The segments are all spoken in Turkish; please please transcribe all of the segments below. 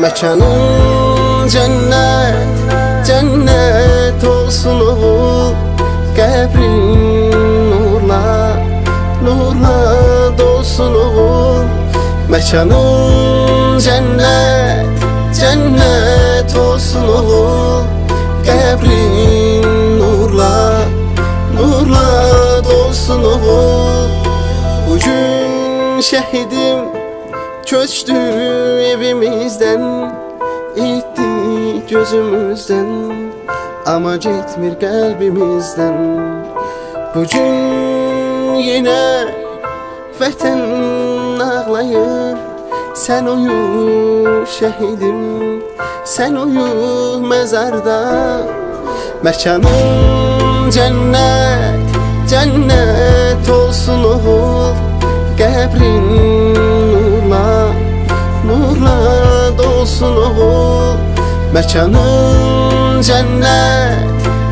Mekanın cennet, cennet olsun oğul Qəbrin nurla, nurla dolsun oğul Mekanın cennet, cennet olsun oğul Qəbrin nurla, nurla dolsun oğul Bugün şehidim köçtü evimizden İtti gözümüzden ama gitmir kalbimizden. Bugün yine vətən ağlayır Sen uyu şehidim Sen uyu mezarda Mekanın cennet Cennet olsun oğul Qəbrin dolsun oğul Mekanın cennet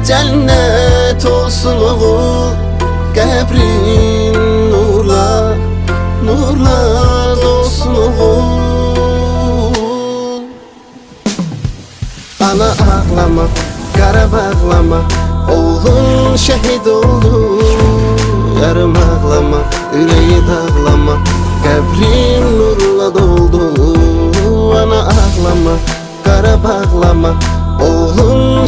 Cennet olsun oğul Qəbrin nurla Nurla dolsun oğul Ana ağlama, qara bağlama Oğlun şəhid oldu. Yarım ağlama, ürəyi dağlama Qəbrin nurla doldu bağlama, kara bağlama. Oğlun